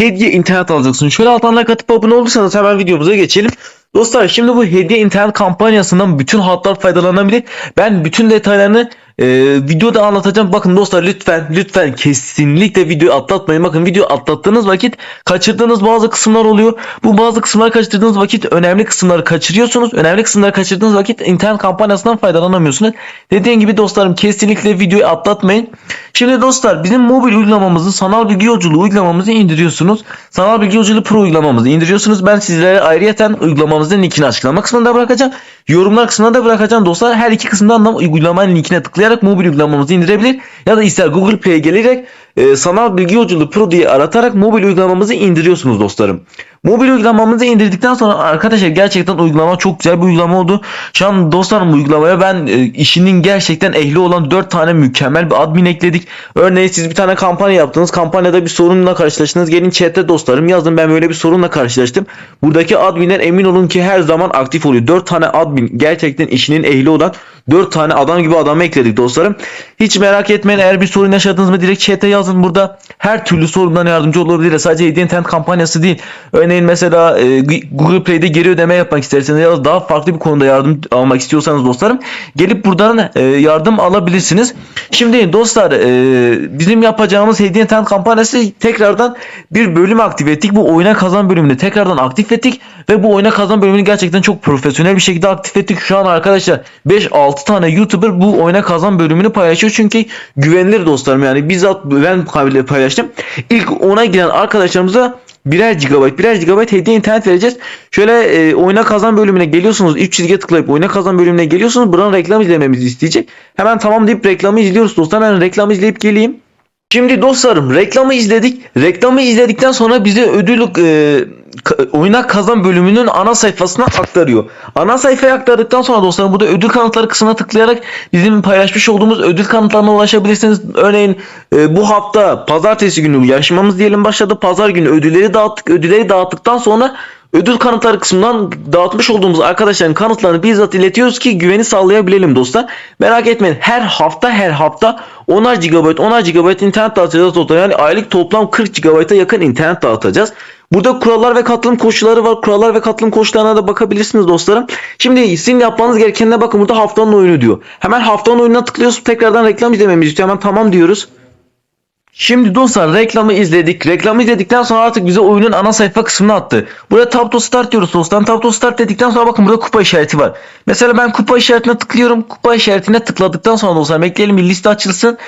hediye internet alacaksın. Şöyle alttan like atıp abone olursanız hemen videomuza geçelim. Dostlar şimdi bu hediye internet kampanyasından bütün hatlar faydalanabilir. Ben bütün detaylarını e, videoda anlatacağım. Bakın dostlar lütfen lütfen kesinlikle videoyu atlatmayın. Bakın video atlattığınız vakit kaçırdığınız bazı kısımlar oluyor. Bu bazı kısımları kaçırdığınız vakit önemli kısımları kaçırıyorsunuz. Önemli kısımları kaçırdığınız vakit internet kampanyasından faydalanamıyorsunuz. Dediğim gibi dostlarım kesinlikle videoyu atlatmayın. Şimdi dostlar bizim mobil uygulamamızı sanal bilgi yolculuğu uygulamamızı indiriyorsunuz. Sanal bilgi yolculuğu pro uygulamamızı indiriyorsunuz. Ben sizlere ayrıyeten uygulamamızın linkini açıklama kısmında bırakacağım. Yorumlar kısmına da bırakacağım dostlar. Her iki kısımdan da uygulamanın linkine tıklayarak mobil uygulamamızı indirebilir. Ya da ister Google Play'e gelerek e, sanal bilgi yolculuğu pro diye aratarak mobil uygulamamızı indiriyorsunuz dostlarım. Mobil uygulamamızı indirdikten sonra arkadaşlar gerçekten uygulama çok güzel bir uygulama oldu. Şu an dostlarım uygulamaya ben e, işinin gerçekten ehli olan 4 tane mükemmel bir admin ekledik. Örneğin siz bir tane kampanya yaptınız. Kampanyada bir sorunla karşılaştınız. Gelin chatte dostlarım yazın ben böyle bir sorunla karşılaştım. Buradaki adminler emin olun ki her zaman aktif oluyor. 4 tane admin gerçekten işinin ehli olan 4 tane adam gibi adamı ekledik dostlarım. Hiç merak etmeyin eğer bir sorun yaşadınız mı direkt chat'e yazın burada. Her türlü sorundan yardımcı olabilir. Sadece hediye kampanyası değil. Örneğin mesela e, Google Play'de geri ödeme yapmak isterseniz ya da daha farklı bir konuda yardım almak istiyorsanız dostlarım gelip buradan e, yardım alabilirsiniz. Şimdi dostlar e, bizim yapacağımız hediye kampanyası tekrardan bir bölüm aktif ettik. Bu oyuna kazan bölümünü tekrardan aktif ettik ve bu oyuna kazan bölümünü gerçekten çok profesyonel bir şekilde ettik. Şu an arkadaşlar 5-6 tane YouTuber bu oyuna kazan bölümünü paylaşıyor çünkü güvenilir dostlarım yani bizzat ben paylaştım. İlk ona giren arkadaşlarımıza birer GB birer GB hediye internet vereceğiz. Şöyle e, oyuna kazan bölümüne geliyorsunuz. 3 çizgiye tıklayıp oyuna kazan bölümüne geliyorsunuz. Buradan reklam izlememizi isteyecek. Hemen tamam deyip reklamı izliyoruz dostlar. Ben reklamı izleyip geleyim. Şimdi dostlarım reklamı izledik. Reklamı izledikten sonra bize ödül e, oyuna kazan bölümünün ana sayfasına aktarıyor. Ana sayfaya aktardıktan sonra dostlarım burada ödül kanıtları kısmına tıklayarak bizim paylaşmış olduğumuz ödül kanıtlarına ulaşabilirsiniz. Örneğin e, bu hafta pazartesi günü yarışmamız diyelim başladı. Pazar günü ödülleri dağıttık. Ödülleri dağıttıktan sonra ödül kanıtları kısmından dağıtmış olduğumuz arkadaşların kanıtlarını bizzat iletiyoruz ki güveni sağlayabilelim dostlar. Merak etmeyin her hafta her hafta 10'ar GB 10'ar GB internet dağıtacağız toplam. Yani aylık toplam 40 GB'a yakın internet dağıtacağız. Burada kurallar ve katılım koşulları var. Kurallar ve katılım koşullarına da bakabilirsiniz dostlarım. Şimdi sizin yapmanız gerekenine bakın burada haftanın oyunu diyor. Hemen haftanın oyununa tıklıyoruz. Tekrardan reklam izlememizi istiyor. Hemen tamam diyoruz. Şimdi dostlar reklamı izledik. Reklamı izledikten sonra artık bize oyunun ana sayfa kısmına attı. Burada Tab to Start diyoruz dostlar. Tab to Start dedikten sonra bakın burada kupa işareti var. Mesela ben kupa işaretine tıklıyorum. Kupa işaretine tıkladıktan sonra dostlar bekleyelim bir liste açılsın.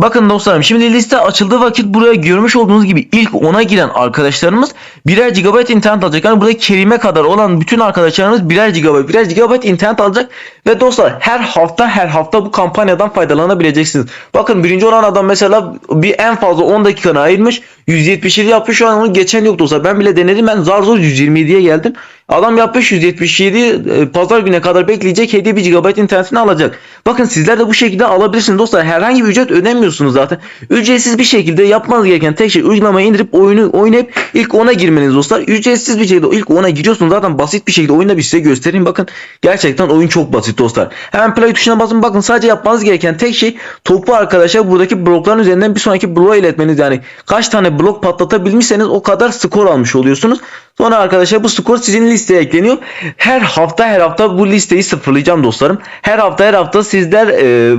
Bakın dostlarım şimdi liste açıldığı vakit buraya görmüş olduğunuz gibi ilk 10'a giren arkadaşlarımız birer GB internet alacak. Yani burada kelime kadar olan bütün arkadaşlarımız birer GB birer GB internet alacak. Ve dostlar her hafta her hafta bu kampanyadan faydalanabileceksiniz. Bakın birinci olan adam mesela bir en fazla 10 dakikanı ayırmış. 177 yapmış şu an onu geçen yok dostlar. Ben bile denedim ben zar zor 127'ye geldim. Adam yapmış 177 e, pazar güne kadar bekleyecek hediye 1 GB internetini alacak. Bakın sizler de bu şekilde alabilirsiniz dostlar. Herhangi bir ücret ödemiyorsunuz zaten. Ücretsiz bir şekilde yapmanız gereken tek şey uygulamayı indirip oyunu oynayıp ilk ona girmeniz dostlar. Ücretsiz bir şekilde ilk ona giriyorsunuz zaten basit bir şekilde oyunda bir size göstereyim. Bakın gerçekten oyun çok basit dostlar. Hemen play tuşuna basın bakın sadece yapmanız gereken tek şey topu arkadaşlar buradaki blokların üzerinden bir sonraki bloğa iletmeniz. Yani kaç tane blok patlatabilmişseniz o kadar skor almış oluyorsunuz. Sonra arkadaşlar bu skor sizin listeye ekleniyor. Her hafta her hafta bu listeyi sıfırlayacağım dostlarım. Her hafta her hafta sizler e,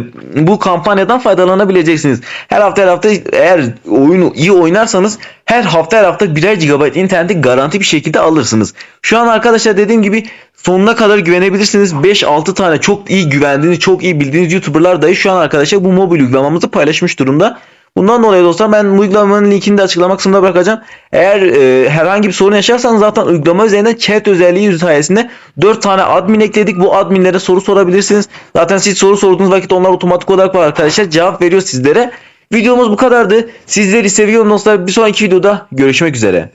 bu kampanyadan faydalanabileceksiniz. Her hafta her hafta eğer oyunu iyi oynarsanız her hafta her hafta birer GB interneti garanti bir şekilde alırsınız. Şu an arkadaşlar dediğim gibi sonuna kadar güvenebilirsiniz. 5-6 tane çok iyi güvendiğiniz, çok iyi bildiğiniz YouTuber'lar dahi şu an arkadaşlar bu mobil uygulamamızı paylaşmış durumda. Bundan dolayı dostlar ben uygulamanın linkini de açıklama kısmında bırakacağım. Eğer e, herhangi bir sorun yaşarsanız zaten uygulama üzerinde chat özelliği sayesinde 4 tane admin ekledik. Bu adminlere soru sorabilirsiniz. Zaten siz soru sorduğunuz vakit onlar otomatik olarak var arkadaşlar cevap veriyor sizlere. Videomuz bu kadardı. Sizleri seviyorum dostlar. Bir sonraki videoda görüşmek üzere.